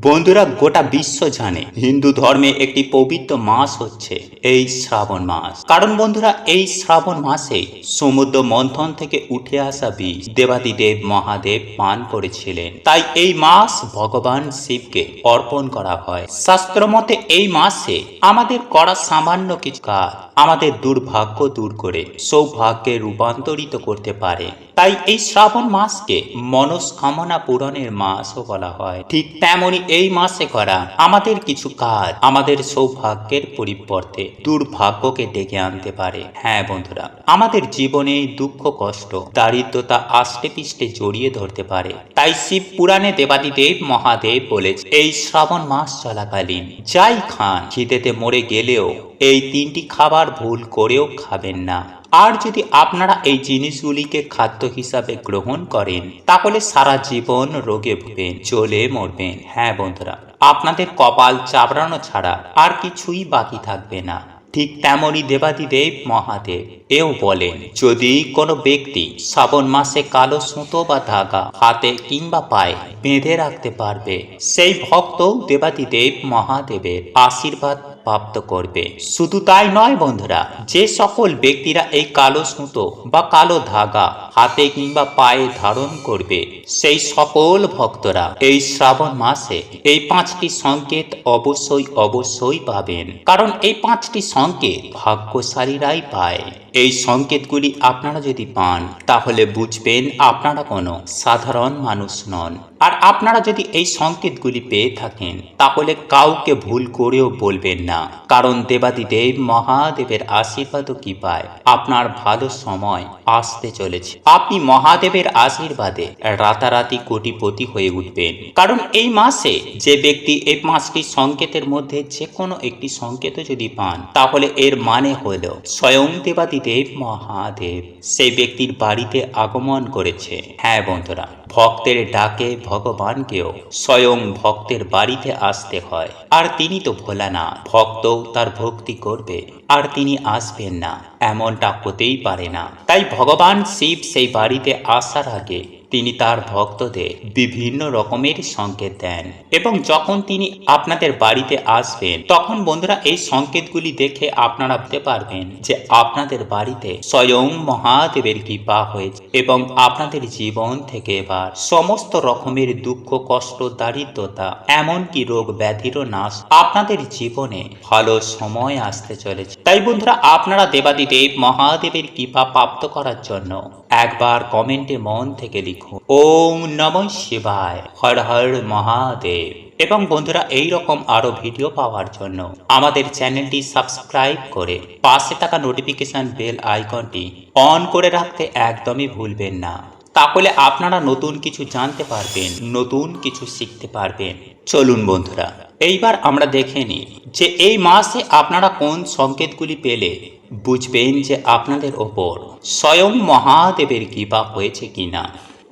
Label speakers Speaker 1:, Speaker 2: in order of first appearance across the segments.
Speaker 1: বন্ধুরা, গোটা বিশ্ব জানে হিন্দু ধর্মে একটি পবিত্র মাস হচ্ছে এই শ্রাবণ মাস। কারণ বন্ধুরা, এই শ্রাবণ মাসে সমুদ্র মন্থন থেকে উঠে আসা বীজ দেবাদিদেব মহাদেব পান করেছিলেন। তাই এই মাস ভগবান শিবকে অর্পণ করা হয়। শাস্ত্র মতে এই মাসে আমাদের করা সামান্য কিছু কাজ আমাদের দুর্ভাগ্য দূর করে, সৌভাগ্যে রূপান্তরিত করতে পারে। তাই এই শ্রাবণ মাসকে মনস্কামনা পূরণের মাসও বলা হয়। ঠিক তেমনি এই মাসে করা আমাদের কিছু কাজ, আমাদের সৌভাগ্যের পরিবর্তে দুর্ভাগ্যকে ডেকে আনতে পারে। হ্যাঁ বন্ধুরা, আমাদের জীবনে দুঃখ, কষ্ট, দারিদ্রতা আষ্টে পিষ্টে জড়িয়ে ধরতে পারে। তাই শিব পুরাণে দেবাদিদেব মহাদেব বলেছে এই শ্রাবণ মাস চলাকালীন যাই খান, খিদেতে মরে গেলেও এই তিনটি খাবার ভুল করেও খাবেন না। আর যদি আপনারা এই জিনিসগুলিকে খাদ্য হিসাবে গ্রহণ করেন, তাহলে সারা জীবন রোগে ভুগবেন চলে মরবেন। হ্যাঁ বন্ধুরা, আপনাদের কপাল চাবড়ানো ছাড়া আর কিছুই বাকি থাকবে না। ঠিক তেমনই দেবাদিদেব মহাদেব। এও বলেন, যদি কোনো ব্যক্তি শ্রাবণ মাসে কালো সুতো বা ধাগা হাতে কিংবা পায়ে বেঁধে রাখতে পারবে, সেই ভক্ত দেবাদিদেব মহাদেবের আশীর্বাদ প্রাপ্ত করবে। শুধু তাই নয় বন্ধুরা, যে সকল ব্যক্তিরা এই কালো সুতো বা কালো ধাগা হাতে কিংবা পায়ে ধারণ করবে, সেই সকল ভক্তরা এই শ্রাবণ মাসে এই পাঁচটি সংকেত অবশ্যই অবশ্যই পাবেন। কারণ এই পাঁচটি সংকেত ভাগ্যশালীরাই পায়। এই সংকেতগুলি আপনারা যদি পান তাহলে বুঝবেন আপনারা কোনো সাধারণ মানুষ নন। আর আপনারা যদি এই সংকেতগুলি পেয়ে থাকেন, তাহলে কাউকে ভুল করেও বলবেন না। কারণ দেবাদিদেব মহাদেবের আশীর্বাদও কি পায়? আপনার ভালো সময় আসতে চলেছে। আপনি মহাদেবের আশীর্বাদে রাতারাতি কোটিপতি হয়ে উঠবেন। কারণ এই মাসে যে ব্যক্তি এই পাঁচটি সংকেতের মধ্যে যে কোনো একটি সংকেত যদি পান, তাহলে এর মানে হল স্বয়ং দেবাদিদেব মহাদেব সেই ব্যক্তির বাড়িতে আগমন করেছে। হ্যাঁ বন্ধুরা, ভক্তের ডাকে ভগবানকেও স্বয়ং ভক্তের বাড়িতে আসতে হয়। আর তিনি তো ভোলা না ভক্ত তার ভক্তি করবে, আর তিনি আসবেন না। এমনটা হতেই পারে না। তাই ভগবান শিব সেই বাড়িতে আসার আগে তিনি তার ভক্তদের বিভিন্ন রকমের সংকেত দেন এবং যখন তিনি আপনাদের বাড়িতে আসবেন, তখন বন্ধুরা এই সংকেতগুলি দেখে আপনারা বুঝতে পারবেন যে আপনাদের বাড়িতে স্বয়ং মহাদেবের কৃপা হয়েছে এবং আপনাদের জীবন থেকে এবার সমস্ত রকমের দুঃখ, কষ্ট, দারিদ্রতা, এমনকি রোগ ব্যাধিরও নাশ আপনাদের জীবনে ভালো সময় আসতে চলেছে। তাই বন্ধুরা আপনারা দেবাদিদেব মহাদেবের কৃপা প্রাপ্ত করার জন্য একবার কমেন্টে মন থেকে লিখুন, ওম নম শিবায়, হর হর মহাদেব। এবং বন্ধুরা এই রকম আরও ভিডিও পাওয়ার জন্য আমাদের চ্যানেলটি সাবস্ক্রাইব করে পাশে থাকা নোটিফিকেশন বেল আইকনটি অন করে রাখতে একদমই ভুলবেন না। তাহলে আপনারা নতুন কিছু জানতে পারবেন, নতুন কিছু শিখতে পারবেন। চলুন বন্ধুরা। এইবার আমরা দেখে নিই যে এই মাসে আপনারা কোন সংকেতগুলি পেলে বুঝবেন যে আপনাদের ওপর স্বয়ং মহাদেবের কৃপা হয়েছে কিনা।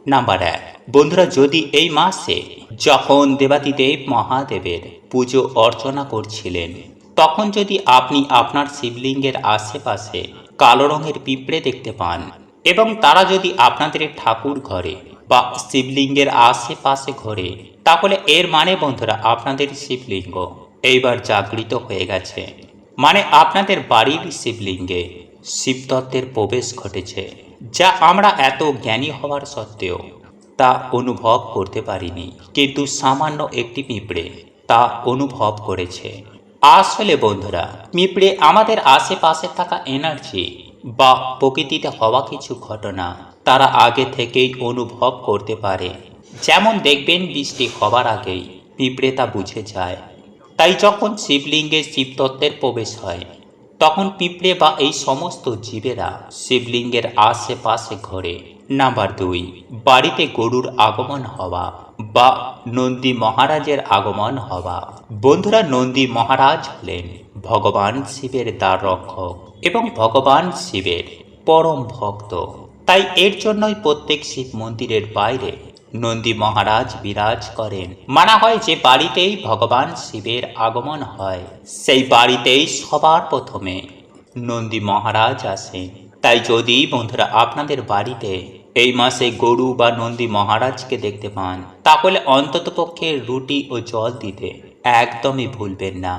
Speaker 1: নাম্বার এক, বন্ধুরা, যদি এই মাসে যখন দেবাদিদেব মহাদেবের পুজো অর্চনা করছিলেন, তখন যদি আপনি আপনার শিবলিঙ্গের আশেপাশে কালো রঙের পিঁপড়ে দেখতে পান এবং তারা যদি আপনাদের ঠাকুর ঘরে বা শিবলিঙ্গের আশেপাশে ঘরে তাহলে এর মানে বন্ধুরা, আপনাদের শিবলিঙ্গ এইবার জাগৃত হয়ে গেছে। মানে আপনাদের বাড়ির শিবলিঙ্গে শিবতত্ত্বের প্রবেশ ঘটেছে, যা আমরা এত জ্ঞানী হওয়ার সত্ত্বেও তা অনুভব করতে পারিনি। কিন্তু সামান্য একটি পিঁপড়ে তা অনুভব করেছে। আসলে, বন্ধুরা, পিঁপড়ে আমাদের আশেপাশে থাকা এনার্জি বা প্রকৃতিতে হওয়া কিছু ঘটনা তারা আগে থেকেই অনুভব করতে পারে। যেমন দেখবেন বৃষ্টি হবার আগেই পিঁপড়ে তা বুঝে যায়। তাই যখন শিবলিঙ্গে শিবতত্ত্বের প্রবেশ হয়, তখন পিঁপড়ে বা এই সমস্ত জীবেরা শিবলিঙ্গের আশেপাশে ঘোরে, নাম্বার দুই, বাড়িতে গরুর আগমন হওয়া বা নন্দী মহারাজের আগমন হওয়া। বন্ধুরা, নন্দী মহারাজ হলেন ভগবান শিবের দ্বার রক্ষক এবং ভগবান শিবের পরম ভক্ত। তাই এর জন্যই প্রত্যেক শিব মন্দিরের বাইরে নন্দী মহারাজ বিরাজ করেন। মানা হয় যে বাড়িতেই ভগবান শিবের আগমন হয়। সেই বাড়িতেই সবার প্রথমে নন্দী মহারাজ আসেন। তাই যদি বন্ধুরা আপনাদের বাড়িতে এই মাসে গরু বা নন্দী মহারাজকে দেখতে পান, তাহলে অন্ততপক্ষে রুটি ও জল দিতে একদমই ভুলবেন না।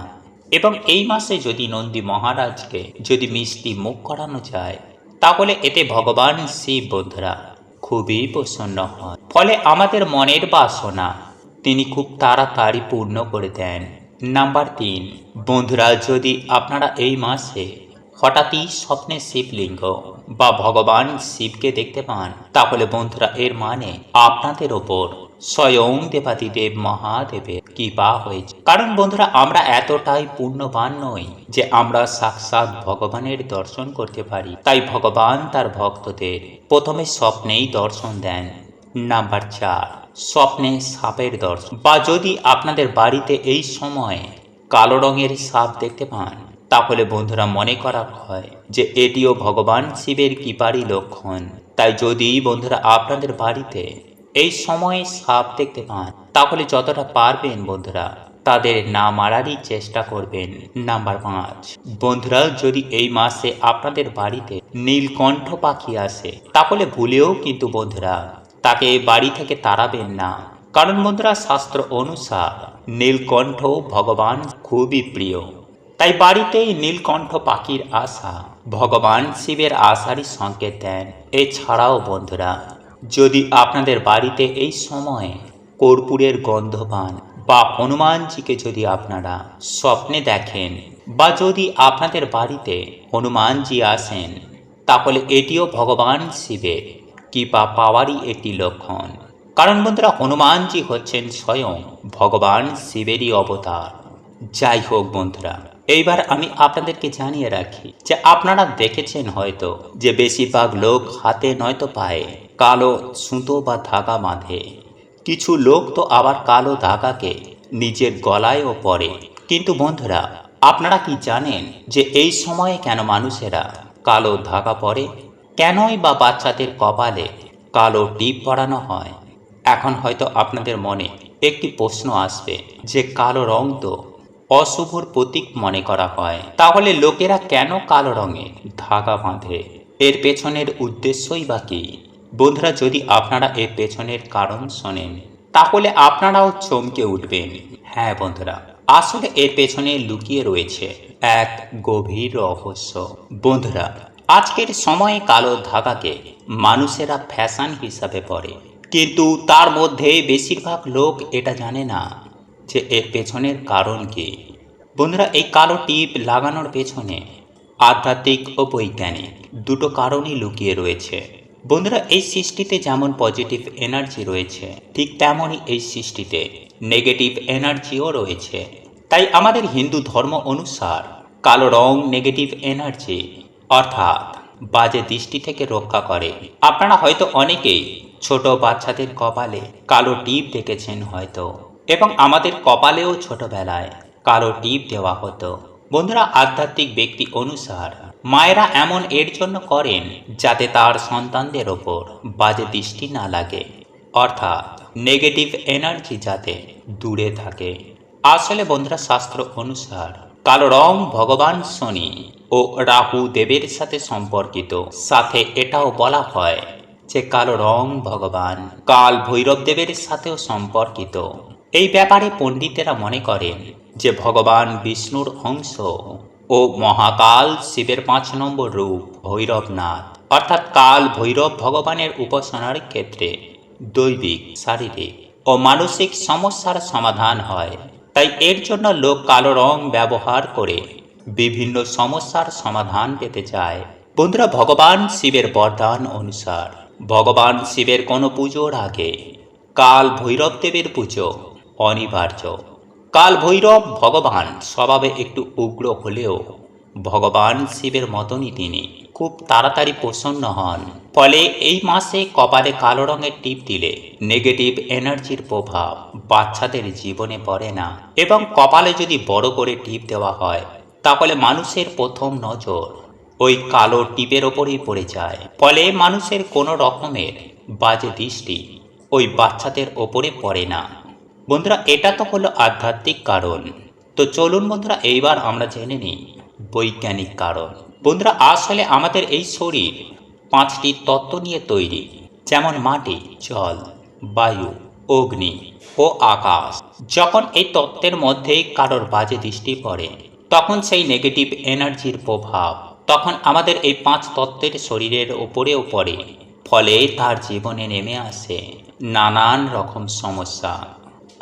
Speaker 1: এবং এই মাসে যদি নন্দী মহারাজকে যদি মিষ্টি মুখ করানো যায়, তাহলে এতে ভগবান শিব বন্ধুরা খুবই প্রসন্ন হন। ফলে আমাদের মনের বাসনা তিনি খুব তাড়াতাড়ি পূর্ণ করে দেন। নাম্বার তিন, বন্ধুরা, যদি আপনারা এই মাসে হঠাৎই স্বপ্নে শিবলিঙ্গ বা ভগবান শিবকে দেখতে পান, তাহলে বন্ধুরা, এর মানে আপনাদের ওপর স্বয়ং দেবাদিদেব মহাদেবের কৃপা হয়েছে। কারণ বন্ধুরা, আমরা এতটাই পুণ্যবান নই যে আমরা সাক্ষাৎ ভগবানের দর্শন করতে পারি। তাই ভগবান তার ভক্তদের প্রথমে স্বপ্নেই দর্শন দেন। নাম্বার চার, স্বপ্নে সাপের দর্শন। বা যদি আপনাদের বাড়িতে এই সময়ে কালো রঙের সাপ দেখতে পান, তাহলে বন্ধুরা মনে করা হয় যে এটিও ভগবান শিবের কৃপারই লক্ষণ। তাই যদি বন্ধুরা আপনাদের বাড়িতে এই সময়ে সাপ দেখতে পান। তাহলে যতটা পারবেন বন্ধুরা, তাদের না মারারই চেষ্টা করবেন। নাম্বার পাঁচ, বন্ধুরা, যদি এই মাসে আপনাদের বাড়িতে নীলকণ্ঠ পাখি আসে, তাহলে ভুলেও কিন্তু বন্ধুরা, তাকে বাড়ি থেকে তাড়াবেন না। কারণ বন্ধুরা, শাস্ত্র অনুসার নীলকণ্ঠ ভগবান খুবই প্রিয়। তাই বাড়িতেই নীলকণ্ঠ পাখির আশা ভগবান শিবের আশারই সংকেত দেন। এছাড়াও বন্ধুরা যদি আপনাদের বাড়িতে এই সময়ে কর্পূরের গন্ধ পান বা হনুমানজিকে যদি আপনারা স্বপ্নে দেখেন বা যদি আপনাদের বাড়িতে হনুমানজি আসেন, তাহলে এটিও ভগবান শিবের কৃপা পাওয়ারই একটি লক্ষণ। কারণ বন্ধুরা, হনুমানজি হচ্ছেন স্বয়ং ভগবান শিবেরই অবতার। যাই হোক বন্ধুরা এইবার আমি আপনাদেরকে জানিয়ে রাখি যে আপনারা দেখেছেন হয়তো যে বেশিরভাগ লোক হাতে নয়তো পায়ে কালো সুতো বা ধাগা বাঁধে। কিছু লোক তো আবার কালো ধাগাকে নিজের গলায়ও পরে। কিন্তু বন্ধুরা, আপনারা কি জানেন যে এই সময়ে কেন মানুষেরা কালো ধাগা পরে? কেনই বা বাচ্চাদের কপালে কালো টিপ পরানো হয়? এখন হয়তো আপনাদের মনে একটি প্রশ্ন আসবে যে কালো রং তো অশুভর প্রতীক মনে করা হয়। তাহলে লোকেরা কেন কালো রঙের ধাগা বাঁধে? এর পেছনের উদ্দেশ্যই বা কি? বন্ধুরা, যদি আপনারা এর পেছনের কারণ শোনেন, তাহলে আপনারাও চমকে উঠবেন। হ্যাঁ বন্ধুরা, আসলে এর পেছনে লুকিয়ে রয়েছে এক গভীর রহস্য। বন্ধুরা, আজকের সময়ে কালো ধাগাকে মানুষেরা ফ্যাশন হিসাবে পরে। কিন্তু তার মধ্যে বেশিরভাগ লোক এটা জানে না। যে এর পেছনের কারণ কি? বন্ধুরা, এই কালো টিপ লাগানোর পেছনে আধ্যাত্মিক ও বৈজ্ঞানিক দুটো কারণই লুকিয়ে রয়েছে। বন্ধুরা, এই সৃষ্টিতে যেমন পজিটিভ এনার্জি রয়েছে, ঠিক তেমনই এই সৃষ্টিতে নেগেটিভ এনার্জিও রয়েছে। তাই আমাদের হিন্দু ধর্ম অনুসার কালো রং নেগেটিভ এনার্জি অর্থাৎ বাজে দৃষ্টি থেকে রক্ষা করে। আপনারা হয়তো অনেকেই ছোট বাচ্চাদের কপালে কালো টিপ দেখেছেন হয়তো। এবং আমাদের কপালেও ছোটবেলায় কালো টিপ দেওয়া হতো। বন্ধুরা, আধ্যাত্মিক ব্যক্তি অনুসার মায়েরা এমন এর জন্য করেন যাতে তার সন্তানদের ওপর বাজে দৃষ্টি না লাগে। অর্থাৎ নেগেটিভ এনার্জি যাতে দূরে থাকে। আসলে বন্ধুরা, শাস্ত্র অনুসার কালো রং ভগবান শনি ও রাহু দেবের সাথে সম্পর্কিত। সাথে এটাও বলা হয় যে কালো রং ভগবান কাল ভৈরব দেবের সাথেও সম্পর্কিত। এই ব্যাপারে পণ্ডিতেরা মনে করেন যে ভগবান বিষ্ণুর অংশ ও মহাকাল শিবের পাঁচ নম্বর রূপ ভৈরবনাথ, অর্থাৎ কাল ভৈরব ভগবানের উপাসনার ক্ষেত্রে দৈবিক, শারীরিক ও মানসিক সমস্যার সমাধান হয়। তাই এর জন্য লোক কালো রং ব্যবহার করে বিভিন্ন সমস্যার সমাধান পেতে চায়। বন্ধুরা, ভগবান শিবের বরদান অনুসার, ভগবান শিবের কোনো পুজোর আগে কাল ভৈরব দেবের পুজো অনিবার্য। কাল ভৈরব ভগবান স্বভাবে একটু উগ্র হলেও ভগবান শিবের মতনই তিনি। খুব তাড়াতাড়ি প্রসন্ন হন। ফলে এই মাসে কপালে কালো রঙের টিপ দিলে নেগেটিভ এনার্জির প্রভাব বাচ্চাদের জীবনে পড়ে না। এবং কপালে যদি বড় করে টিপ দেওয়া হয়, তাহলে মানুষের প্রথম নজর ওই কালো টিপের ওপরেই পড়ে যায়। ফলে মানুষের কোনো রকমের বাজে দৃষ্টি ওই বাচ্চাদের ওপরে পড়ে না। বন্ধুরা, এটা তো হলো আধ্যাত্মিক কারণ। তো চলুন বন্ধুরা, এইবার আমরা জেনে নিই বৈজ্ঞানিক কারণ। বন্ধুরা আসলে আমাদের এই শরীর পাঁচটি তত্ত্ব নিয়ে তৈরি, যেমন মাটি, জল, বায়ু, অগ্নি ও আকাশ। যখন এই তত্ত্বের মধ্যে কারোর বাজে দৃষ্টি পড়ে, তখন সেই নেগেটিভ এনার্জির প্রভাব, তখন আমাদের এই পাঁচ তত্ত্বের শরীরের ওপরেও পড়ে। ফলে তার জীবনে নেমে আসে নানান রকম সমস্যা।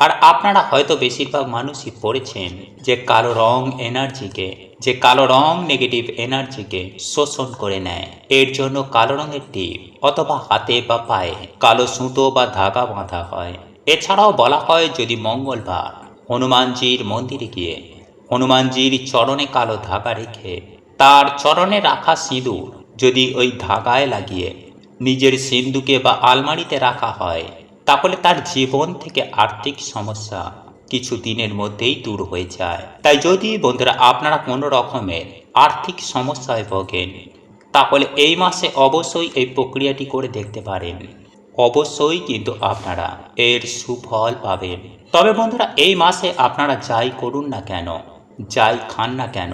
Speaker 1: আর আপনারা হয়তো বেশিরভাগ মানুষই পড়েছেন যে কালো রং এনার্জিকে, যে কালো রং নেগেটিভ এনার্জিকে শোষণ করে নেয়। এর জন্য কালো রঙের টিপ অথবা হাতে বা পায়ে কালো সুতো বা ধাগা বাঁধা হয়। এছাড়াও বলা হয় যদি মঙ্গলবার হনুমানজির মন্দিরে গিয়ে হনুমানজির চরণে কালো ধাগা রেখে তার চরণে রাখা সিঁদুর যদি ওই ধাগায় লাগিয়ে নিজের সিন্ধুকে বা আলমারিতে রাখা হয় তাহলে তার জীবন থেকে আর্থিক সমস্যা কিছু দিনের মধ্যেই দূর হয়ে যায়। তাই যদি বন্ধুরা আপনারা কোনো রকমের আর্থিক সমস্যায় ভোগেন, তাহলে এই মাসে অবশ্যই এই প্রক্রিয়াটি করে দেখতে পারেন। অবশ্যই কিন্তু আপনারা এর সুফল পাবেন। তবে বন্ধুরা, এই মাসে আপনারা যাই করুন না কেন, যাই খান না কেন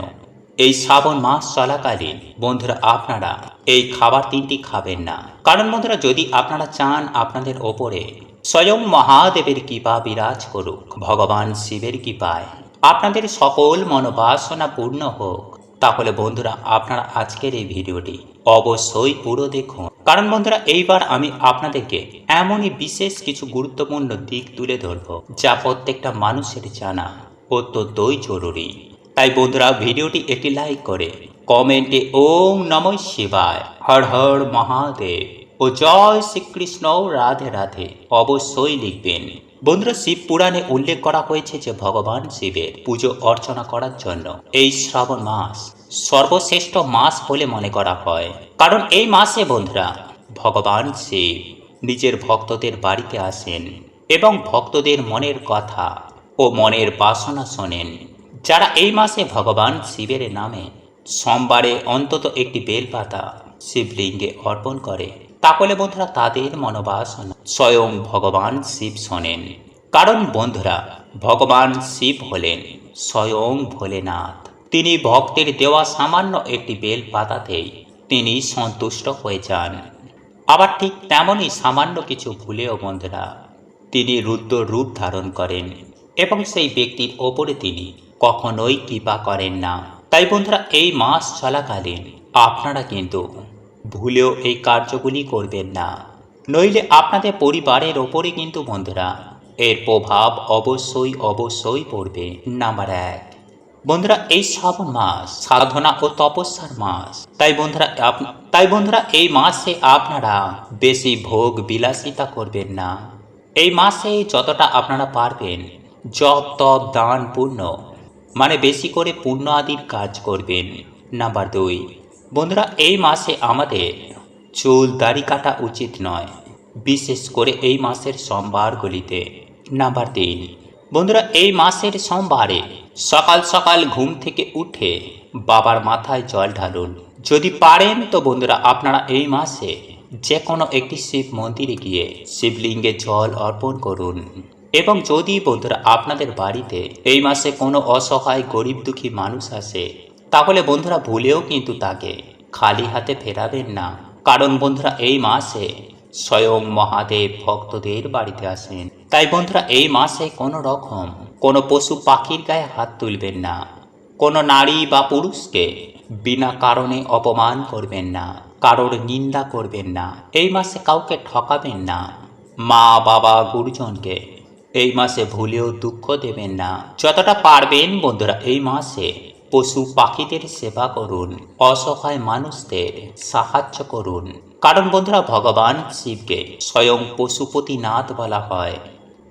Speaker 1: এই শ্রাবণ মাস চলাকালীন, বন্ধুরা আপনারা এই খাবার তিনটি খাবেন না। কারণ বন্ধুরা, যদি আপনারা চান আপনাদের ওপরে স্বয়ং মহাদেবের কৃপা বিরাজ করুক, ভগবান শিবের কৃপায় আপনাদের সকল মনোবাসনা পূর্ণ হোক, তাহলে বন্ধুরা, আপনারা আজকের এই ভিডিওটি অবশ্যই পুরো দেখুন। কারণ বন্ধুরা, এইবার আমি আপনাদেরকে এমনই বিশেষ কিছু গুরুত্বপূর্ণ দিক তুলে ধরব, যা প্রত্যেকটা মানুষের জানা অত্যন্তই জরুরি। তাই বন্ধুরা ভিডিওটি একটি লাইক করে, কমেন্টে ওম নম শিবায়, হর হর মহাদেব ও জয় শ্রীকৃষ্ণ রাধে রাধে অবশ্যই লিখবেন। বন্ধুরা শিব পুরাণে উল্লেখ করা হয়েছে যে ভগবান শিবের পুজো অর্চনা করার জন্য এই শ্রাবণ মাস সর্বশ্রেষ্ঠ মাস বলে মনে করা হয়। কারণ এই মাসে বন্ধুরা ভগবান শিব নিজের ভক্তদের বাড়িতে আসেন এবং ভক্তদের মনের কথা ও মনের বাসনা শোনেন। যারা এই মাসে ভগবান শিবের নামে সোমবারে অন্তত একটি বেলপাতা শিবলিঙ্গে অর্পণ করে তাহলে বন্ধুরা তাদের মনোবাসনা স্বয়ং ভগবান শিব শোনেন। কারণ বন্ধুরা, ভগবান শিব হলেন স্বয়ং ভোলেনাথ। তিনি ভক্তের দেওয়া সামান্য একটি বেল পাতাতেই তিনি সন্তুষ্ট হয়ে যান। আবার ঠিক তেমনই সামান্য কিছু ভুলেও বন্ধুরা, তিনি রুদ্র রূপ ধারণ করেন এবং সেই ব্যক্তির ওপরে তিনি কখনোই কৃপা করেন না। তাই বন্ধুরা, এই মাস চলাকালীন আপনারা কিন্তু ভুলেও এই কার্যগুলি করবেন না। নইলে আপনাদের পরিবারের ওপরে কিন্তু বন্ধুরা এর প্রভাব অবশ্যই অবশ্যই পড়বে। নাম্বার এক। বন্ধুরা, এই শ্রাবণ মাস সাধনা ও তপস্যার মাস। তাই বন্ধুরা তাই বন্ধুরা, এই মাসে আপনারা বেশি ভোগ বিলাসিতা করবেন না। এই মাসে যতটা আপনারা পারবেন জপ তপ দান পূর্ণ মানে বেশি করে পুণ্য আদির কাজ করবেন। নাম্বার দুই, বন্ধুরা, এই মাসে আমাদের চুল দাড়ি কাটা উচিত নয়, বিশেষ করে এই মাসের সোমবারগুলিতে। নাম্বার তিন, বন্ধুরা, এই মাসের সোমবারে সকাল সকাল ঘুম থেকে উঠে বাবার মাথায় জল ঢালুন। যদি পারেন তো বন্ধুরা, আপনারা এই মাসে যে কোনো একটি শিব মন্দিরে গিয়ে শিবলিঙ্গে জল অর্পণ করুন। এবং যদি বন্ধুরা আপনাদের বাড়িতে এই মাসে কোনো অসহায়, গরিব দুঃখী মানুষ আসে, তাহলে বন্ধুরা ভুলেও কিন্তু তাকে খালি হাতে ফেরাবেন না। কারণ বন্ধুরা এই মাসে স্বয়ং মহাদেব ভক্তদের বাড়িতে আসেন। তাই বন্ধুরা এই মাসে কোনো রকম কোনো পশু পাখির গায়ে হাত তুলবেন না। কোনো নারী বা পুরুষকে বিনা কারণে অপমান করবেন না। কারোর নিন্দা করবেন না। এই মাসে কাউকে ঠকাবেন না। মা, বাবা, গুরুজনকে এই মাসে ভুলেও দুঃখ দেবেন না। যতটা পারবেন বন্ধুরা, এই মাসে পশু পাখিদের সেবা করুন, অসহায় মানুষদের সাহায্য করুন। কারণ বন্ধুরা, ভগবান শিবকে স্বয়ং পশুপতিনাথ বলা হয়।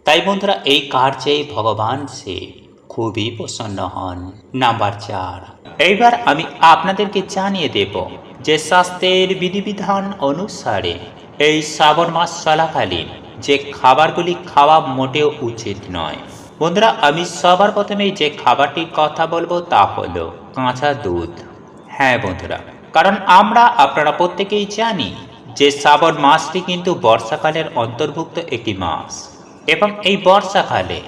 Speaker 1: তাই বন্ধুরা, এই কার্যে ভগবান শিব খুবই প্রসন্ন হন। নাম্বার চার। এইবার আমি আপনাদেরকে জানিয়ে দেব যে স্বাস্থ্যের বিধিবিধান অনুসারে এই শ্রাবণ মাস চলাকালীন যে খাবারগুলি খাওয়া মোটেও উচিত নয়। বন্ধুরা, আমি সবার প্রথমেই যে খাবারটির কথা বলব তা হলো কাঁচা দুধ। হ্যাঁ বন্ধুরা, কারণ আমরা আপনারা প্রত্যেকেই জানি যে শ্রাবণ মাসটি কিন্তু বর্ষাকালের অন্তর্ভুক্ত একটি মাস এবং এই বর্ষাকালে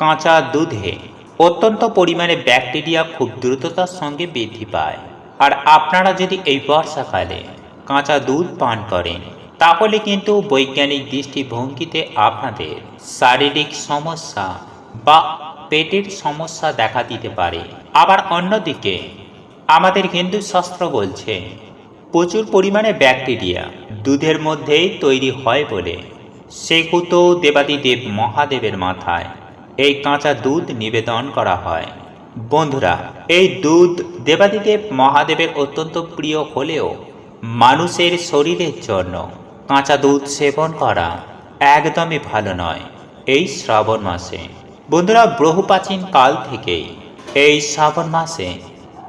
Speaker 1: কাঁচা দুধে অত্যন্ত পরিমাণে ব্যাকটেরিয়া খুব দ্রুততার সঙ্গে বৃদ্ধি পায়। আর আপনারা যদি এই বর্ষাকালে কাঁচা দুধ পান করেন তাহলে কিন্তু বৈজ্ঞানিক দৃষ্টিভঙ্গিতে আপনাদের শারীরিক সমস্যা বা পেটের সমস্যা দেখা দিতে পারে। আবার অন্যদিকে, আমাদের হিন্দু শাস্ত্র বলছে, প্রচুর পরিমাণে ব্যাকটেরিয়া দুধের মধ্যেই তৈরি হয় বলে। সেকুতো দেবাদিদেব মহাদেবের মাথায় এই কাঁচা দুধ নিবেদন করা হয়। বন্ধুরা, এই দুধ দেবাদিদেব মহাদেবের অত্যন্ত প্রিয় হলেও মানুষের শরীরের জন্য কাঁচা দুধ সেবন করা একদমই ভালো নয় এই শ্রাবণ মাসে। বন্ধুরা বহু প্রাচীন কাল থেকেই এই শ্রাবণ মাসে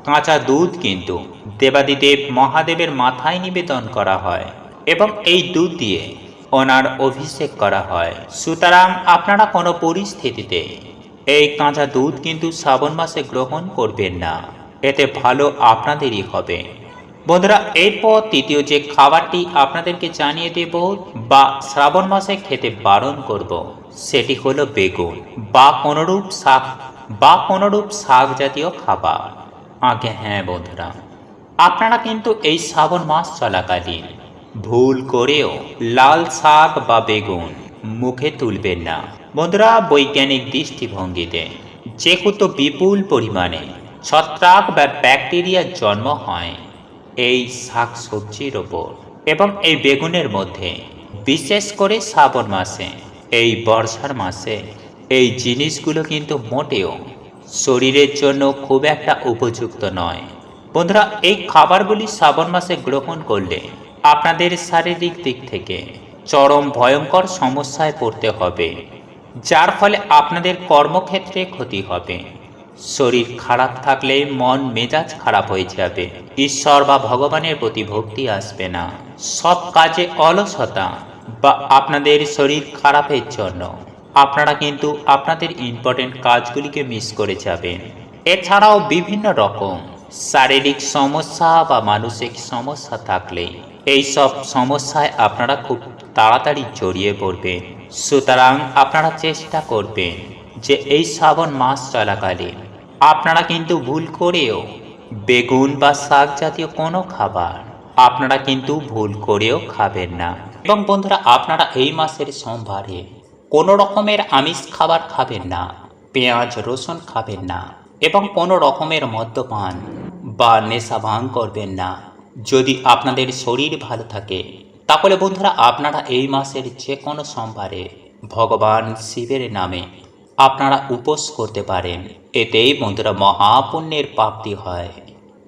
Speaker 1: কাঁচা দুধ কিন্তু দেবাদিদেব মহাদেবের মাথায় নিবেদন করা হয় এবং এই দুধ দিয়ে ওনার অভিষেক করা হয়। সুতরাং আপনারা কোনো পরিস্থিতিতে এই কাঁচা দুধ কিন্তু শ্রাবণ মাসে গ্রহণ করবেন না। এতে ভালো আপনাদেরই হবে। বন্ধুরা, এরপর তৃতীয় যে খাবারটি আপনাদেরকে জানিয়ে দেব বা শ্রাবণ মাসে খেতে বারণ করব, সেটি হলো বেগুন বা কোনোরূপ শাক বা কোনোরূপ শাক জাতীয় খাবার। আগে হ্যাঁ বন্ধুরা, আপনারা কিন্তু এই শ্রাবণ মাস চলাকালীন ভুল করেও লাল শাক বা বেগুন মুখে তুলবেন না। বন্ধুরা, বৈজ্ঞানিক দৃষ্টিভঙ্গিতে যেহেতু বিপুল পরিমাণে ছত্রাক বা ব্যাকটেরিয়ার জন্ম হয় এই শাক সবজির ওপর এবং এই বেগুনের মধ্যে, বিশেষ করে শ্রাবণ মাসে, এই বর্ষার মাসে, এই জিনিসগুলো কিন্তু মোটেও শরীরের জন্য খুব একটা উপযুক্ত নয়। বন্ধুরা, এই খাবারগুলি শ্রাবণ মাসে গ্রহণ করলে আপনাদের শারীরিক দিক থেকে চরম ভয়ঙ্কর সমস্যায় পড়তে হবে, যার ফলে আপনাদের কর্মক্ষেত্রে ক্ষতি হবে। শরীর খারাপ থাকলে মন মেজাজ খারাপ হয়ে যাবে। ঈশ্বর বা ভগবানের প্রতি ভক্তি আসবে না। সব কাজে অলসতা বা আপনাদের শরীর খারাপের জন্য। আপনারা কিন্তু আপনাদের ইম্পর্টেন্ট কাজগুলিকে মিস করে যাবেন। এছাড়াও বিভিন্ন রকম শারীরিক সমস্যা বা মানসিক সমস্যা থাকলে এই সব সমস্যায় আপনারা খুব তাড়াতাড়ি জড়িয়ে পড়বেন। সুতরাং আপনারা চেষ্টা করবেন যে এই শ্রাবণ মাস চলাকালীন আপনারা কিন্তু ভুল করেও বেগুন বা শাক জাতীয় কোনো খাবার আপনারা কিন্তু ভুল করেও খাবেন না। এবং বন্ধুরা, আপনারা এই মাসের সোমবারে কোনো রকমের আমিষ খাবার খাবেন না, পেঁয়াজ, রসুন খাবেন না এবং কোনো রকমের মদ্যপান বা নেশা ভাঙ করবেন না। যদি আপনাদের শরীর ভালো থাকে, তাহলে বন্ধুরা, আপনারা এই মাসের যে কোনো সোমবারে ভগবান শিবের নামে আপনারা উপোস করতে পারেন। এতেই বন্ধুরা মহাপুণ্যের প্রাপ্তি হয়।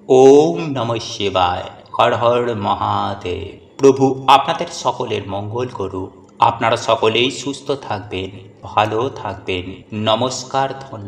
Speaker 1: ওম নম শিবায়। হর হর মহাদেব। প্রভু আপনাদের সকলের মঙ্গল করুক। আপনারা সকলেই সুস্থ থাকবেন, ভালো থাকবেন। নমস্কার, ধন্যবাদ।